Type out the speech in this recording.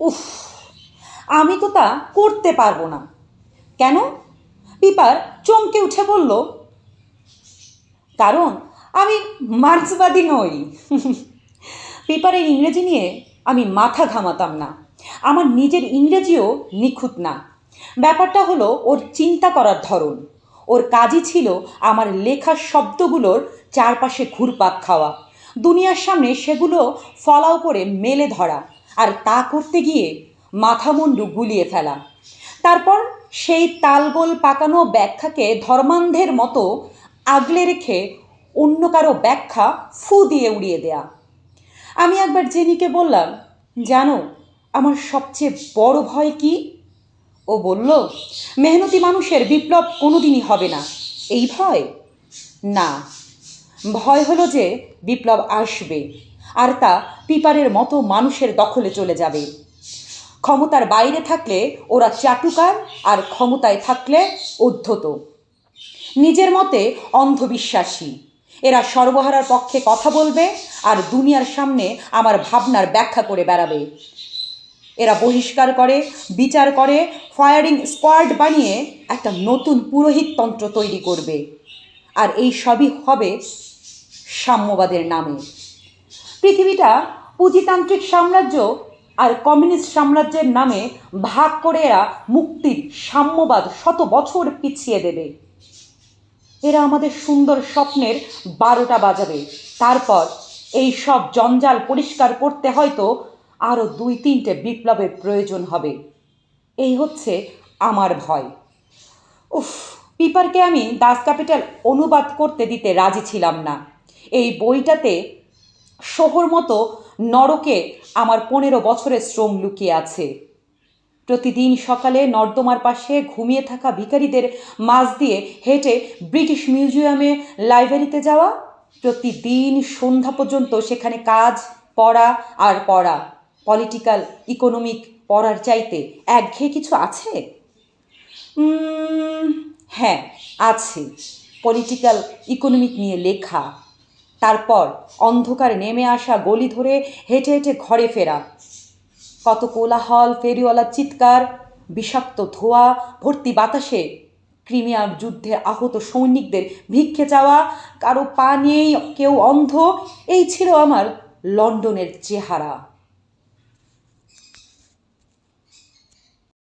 উফ, আমি তো তা করতে পারব না। কেন? পিপার চমকে উঠে বলল, কারণ আমি মার্ক্সবাদী নই। পেপারের ইংরেজি নিয়ে আমি মাথা ঘামাতাম না। আমার নিজের ইংরেজিও নিখুঁত না। ব্যাপারটা হলো ওর চিন্তা করার ধরন। ওর কাজই ছিল আমার লেখা শব্দগুলোর চারপাশে ঘুরপাক খাওয়া। দুনিয়ার সামনে সেগুলো ফলাও করে মেলে ধরা। আর তা করতে গিয়ে মাথা মাথামুন্ডু গুলিয়ে ফেলা। তারপর সেই তালগোল পাকানো ব্যাখ্যাকে ধর্মান্ধের মতো আগলে রেখে অন্য কারও ব্যাখ্যা ফু দিয়ে উড়িয়ে দেয়া। আমি একবার জেনিকে বললাম, জানো, আমার সবচেয়ে বড় ভয় কি? ও বলল, মেহনতি মানুষের বিপ্লব কোনোদিনই হবে না। এই ভয়? না। ভয় হলো যে বিপ্লব আসবে। আর তা পিপারের মতো মানুষের দখলে চলে যাবে। ক্ষমতার বাইরে থাকলে ওরা চাটুকার আর ক্ষমতায় থাকলে উদ্ধত। নিজের মতে অন্ধবিশ্বাসী। এরা সর্বহারার পক্ষে কথা বলবে আর দুনিয়ার সামনে আমার ভাবনার ব্যাখ্যা করে বেড়াবে। এরা বহিষ্কার করে, বিচার করে ফায়ারিং স্কোয়াড বানিয়ে একটা নতুন পুরোহিততন্ত্র তৈরি করবে। আর এই সবই হবে সাম্যবাদের নামে। পৃথিবীটা পুঁজিতান্ত্রিক সাম্রাজ্য আর কমিউনিস্ট সাম্রাজ্যের নামে ভাগ করে এরা মুক্তির সাম্যবাদ শত বছর পিছিয়ে দেবে। এরা আমাদের সুন্দর স্বপ্নের বারোটা বাজাবে। তারপর এই সব জঞ্জাল পরিষ্কার করতে হয়তো আরও দুই তিনটে বিপ্লবের প্রয়োজন হবে। এই হচ্ছে আমার ভয়। উফ, পিপারকে আমি দাস ক্যাপিটাল অনুবাদ করতে দিতে রাজি ছিলাম না। এই বইটাতে শহর মতো নরকে আমার পনেরো বছরের শ্রম লুকিয়ে আছে। প্রতিদিন সকালে নর্দমার পাশে ঘুমিয়ে থাকা ভিখারিদের মাঝ দিয়ে হেঁটে ব্রিটিশ মিউজিয়ামে লাইব্রেরিতে যাওয়া, প্রতিদিন সন্ধ্যা পর্যন্ত সেখানে কাজ, পড়া আর পড়া, পলিটিক্যাল, ইকোনমিক পড়ার চাইতে একঘেয়ে কিছু আছে? হ্যাঁ আছে। পলিটিক্যাল, ইকোনমিক নিয়ে লেখা। তারপর অন্ধকার নেমে আসা গলি ধরে হেঁটে হেঁটে ঘরে ফেরা। কত কোলাহল ফেরিওয়ালা চিৎকার, বিষাক্ত ধোয়া, ভর্তি বাতাসে ক্রিমিয়ার যুদ্ধে আহত সৈনিকদের ভিক্ষে চাওয়া, কারও পা নিয়েই কেউ অন্ধ, এই ছিল আমার লন্ডনের চেহারা।